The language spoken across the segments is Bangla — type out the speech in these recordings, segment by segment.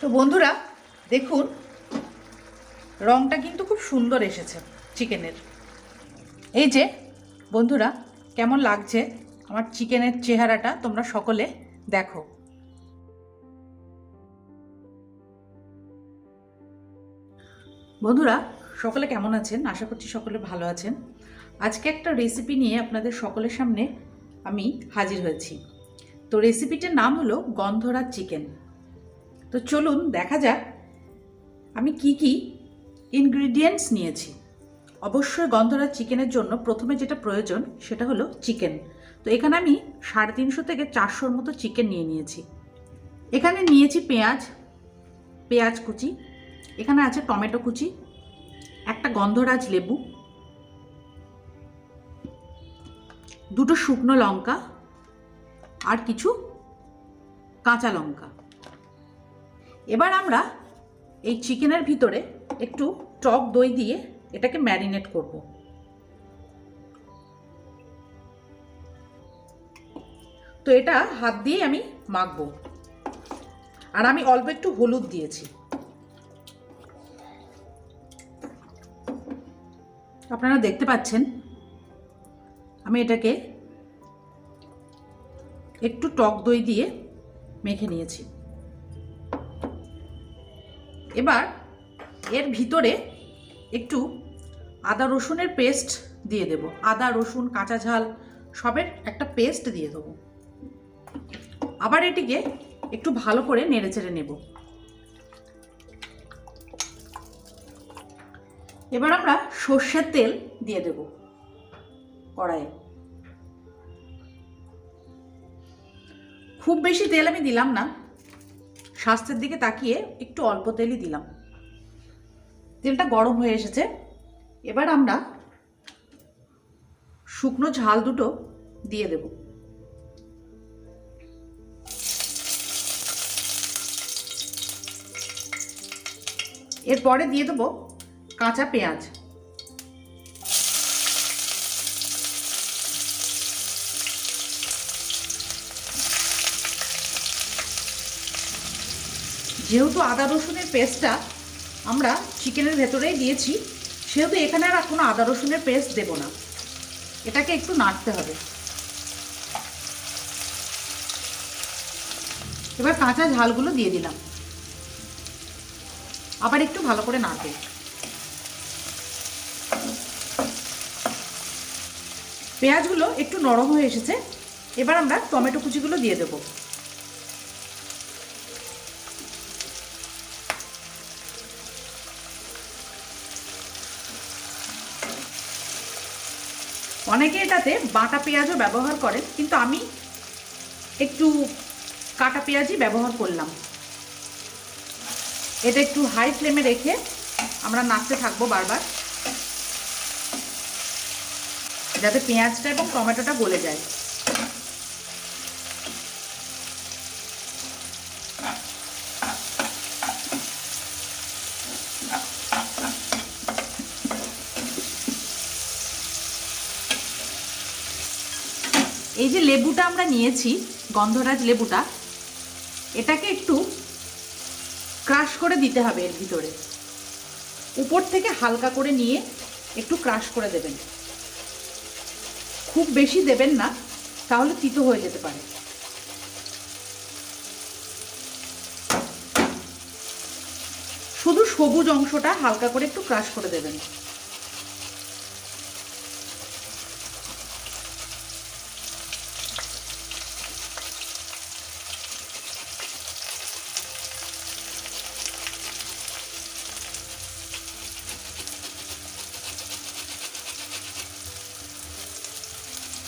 তো বন্ধুরা, দেখুন, রংটা কিন্তু খুব সুন্দর এসেছে চিকেনের। এই যে, বন্ধুরা, কেমন লাগছে আমার চিকেনের চেহারাটা তোমরা সকলে দেখো। বন্ধুরা, সকলে কেমন আছেন? আশা করছি সকলে ভালো আছেন। আজকে একটা রেসিপি নিয়ে আপনাদের সকলের সামনে আমি হাজির হয়েছি। তো রেসিপিটার নাম হলো গন্ধরাজ চিকেন। তো চলুন দেখা যাক আমি কি কি ইনগ্রিডিয়েন্টস নিয়েছি। অবশ্যই গন্ধরাজ চিকেনের জন্য প্রথমে যেটা প্রয়োজন সেটা হলো চিকেন। তো এখানে আমি সাড়ে তিনশো থেকে চারশোর মতো চিকেন নিয়ে নিয়েছি। এখানে নিয়েছি পেঁয়াজ পেঁয়াজ কুচি, এখানে আছে টমেটো কুচি, একটা গন্ধরাজ লেবু, দুটো শুকনো লঙ্কা, আর কিছু কাঁচা লঙ্কা। এবার আমরা এই চিকেনের ভিতরে একটু টক দই দিয়ে এটাকে ম্যারিনেট করব। তো এটা হাত দিয়ে আমি মাখবো। আর আমি অল্প একটু হলুদ দিয়েছি। আপনারা দেখতে পাচ্ছেন, আমি এটাকে একটু টক দই দিয়ে মেখে নিয়েছি। এবার এর ভিতরে একটু আদা রসুনের পেস্ট দিয়ে দেব। আদা, রসুন, কাঁচা ঝাল সবের একটা পেস্ট দিয়ে দেবো। আবার এটিকে একটু ভালো করে নেড়ে চেড়ে নেব। এবার আমরা সর্ষের তেল দিয়ে দেব কড়াইয়ে। খুব বেশি তেল আমি দিলাম না স্বাস্থ্যের দিকে তাকিয়ে একটু অল্প তেলই দিলাম। তেলটা গরম হয়ে এসেছে। এবার আমরা শুকনো ঝাল দুটো দিয়ে দেব। এরপরে দিয়ে দেবো কাঁচা পেঁয়াজ। যেহেতু আদা রসুনের পেস্টটা আমরা চিকেনের ভেতরেই দিয়েছি, সেহেতু এখানে আর কোনো আদা রসুনের পেস্ট দেব না। এটাকে একটু নাড়তে হবে। এবার কাঁচা ঝালগুলো দিয়ে দিলাম। আবার একটু ভালো করে নাড়বে। পেঁয়াজগুলো একটু নরম হয়ে এসেছে। এবার আমরা টমেটো কুচিগুলো দিয়ে দেবো। অনেকে এটাতে বাটা পেঁয়াজও ব্যবহার করেন, কিন্তু আমি একটু কাটা পেঁয়াজই ব্যবহার করলাম। এটা একটু হাই ফ্লেমে রেখে আমরা নাচতে থাকব বারবার। যাতে পেঁয়াজটা এবং টমেটোটা গলে যায়। এই যে লেবুটা আমরা নিয়েছি, গন্ধরাজ লেবুটা, এটাকে একটু ক্রাশ করে দিতে হবে এর ভিতরে। উপর থেকে হালকা করে নিয়ে একটু ক্রাশ করে দেবেন। খুব বেশি দেবেন না, তাহলে তিতো হয়ে যেতে পারে। শুধু সবুজ অংশটা হালকা করে একটু ক্রাশ করে দেবেন।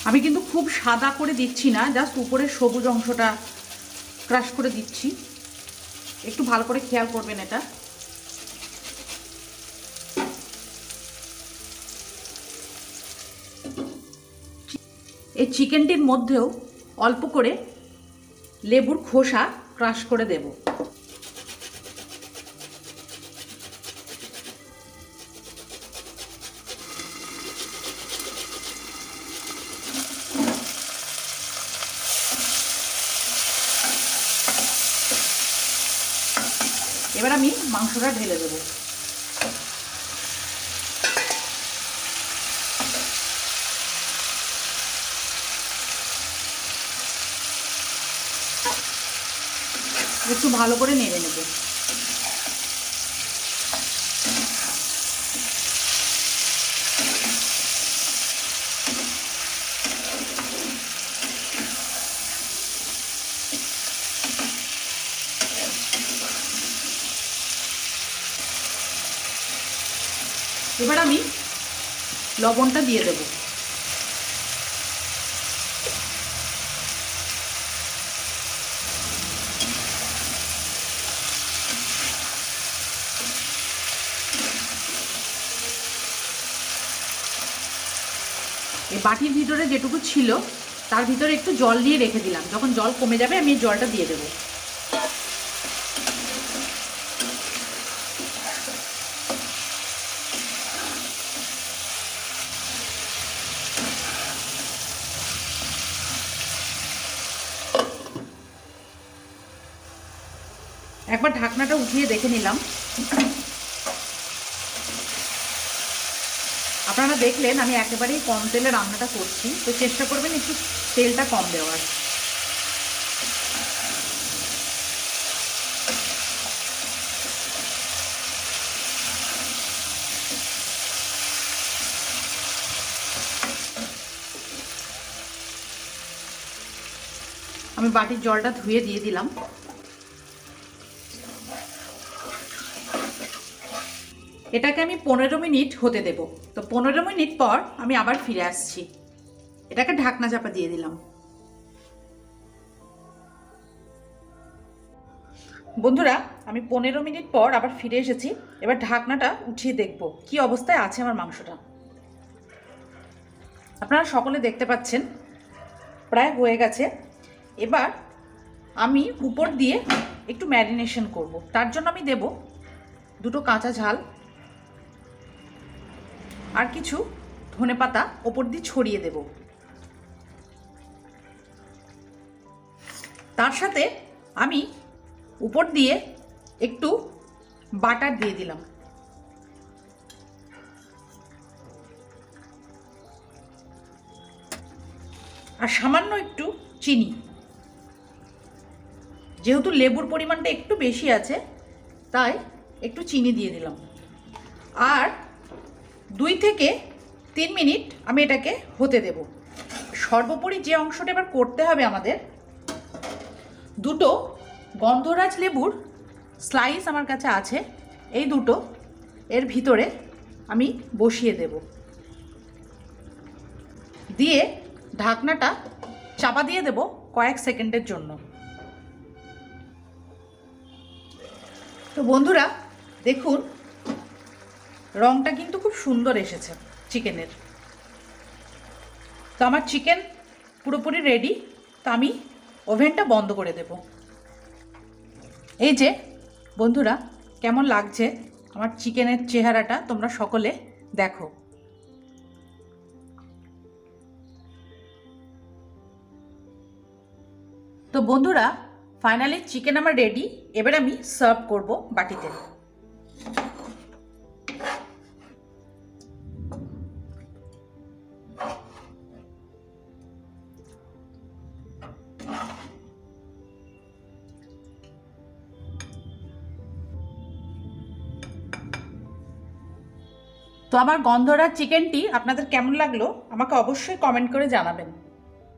আমি কিন্তু খুব সাদা করে দিচ্ছি না জাস্ট উপরের সবুজ অংশটা ক্রাশ করে দিচ্ছি। একটু ভালো করে খেয়াল করবেন এটা। এই চিকেনটির মধ্যেও অল্প করে লেবুর খোসা ক্রাশ করে দেব। এবার আমি মাংসটা ঢেলে দেবো। একটু ভালো করে নেড়ে নেব। এবার আমি লবণটা দিয়ে দেবো। এই বাটির ভিতরে যেটুকু ছিল, তার ভিতরে একটু জল দিয়ে রেখে দিলাম। যখন জল কমে যাবে, আমি এই জলটা দিয়ে দেবো। একবার ঢাকনাটা উঠিয়ে দেখে নিলাম। আপনারা দেখলেন আমি একেবারেই কম তেলে রান্নাটা করছি, তো চেষ্টা করবেন একটু তেলটা কম দেওয়ার। আমি বাটির জলটা ধুয়ে দিয়ে দিলাম। এটাকে আমি পনেরো মিনিট হতে দেব। তো পনেরো মিনিট পর আমি আবার ফিরে আসছি। এটাকে ঢাকনা চাপা দিয়ে দিলাম। বন্ধুরা, আমি পনেরো মিনিট পর আবার ফিরে এসেছি। এবার ঢাকনাটা উঠিয়ে দেখব। কি অবস্থায় আছে আমার মাংসটা? আপনারা সকলে দেখতে পাচ্ছেন, প্রায় হয়ে গেছে। এবার আমি উপর দিয়ে একটু ম্যারিনেশন করব। তার জন্য আমি দেব দুটো কাঁচা ঝাল। আর কিছু ধনে পাতা ওপর দিয়ে ছড়িয়ে দেব। তার সাথে আমি উপর দিয়ে একটু বাটার দিয়ে দিলাম। আর সামান্য একটু চিনি। যেহেতু লেবুর পরিমাণটা একটু বেশি আছে, তাই একটু চিনি দিয়ে দিলাম। আর দুই থেকে তিন মিনিট আমি এটাকে হতে দেব। সর্বোপরি যে অংশটা এবার করতে হবে আমাদের, দুটো গন্ধরাজ লেবুর স্লাইস আমার কাছে আছে, এই দুটো এর ভিতরে আমি বসিয়ে দেব। দিয়ে ঢাকনাটা চাপা দিয়ে দেব কয়েক সেকেন্ডের জন্য। তো বন্ধুরা, দেখুন রংটা কিন্তু খুব সুন্দর এসেছে, চিকেনের। তো আমার চিকেন পুরোপুরি রেডি তো আমি ওভেনটা বন্ধ করে দেব। এই যে, বন্ধুরা, কেমন লাগছে আমার চিকেনের চেহারাটা তোমরা সকলে দেখো। তো বন্ধুরা ফাইনালি চিকেন আমার রেডি এবার আমি সার্ভ করব বাটিতে। তো আমার গন্ধরাজ চিকেনটি আপনাদের কেমন লাগল আমাকে অবশ্যই কমেন্ট করে জানাবেন।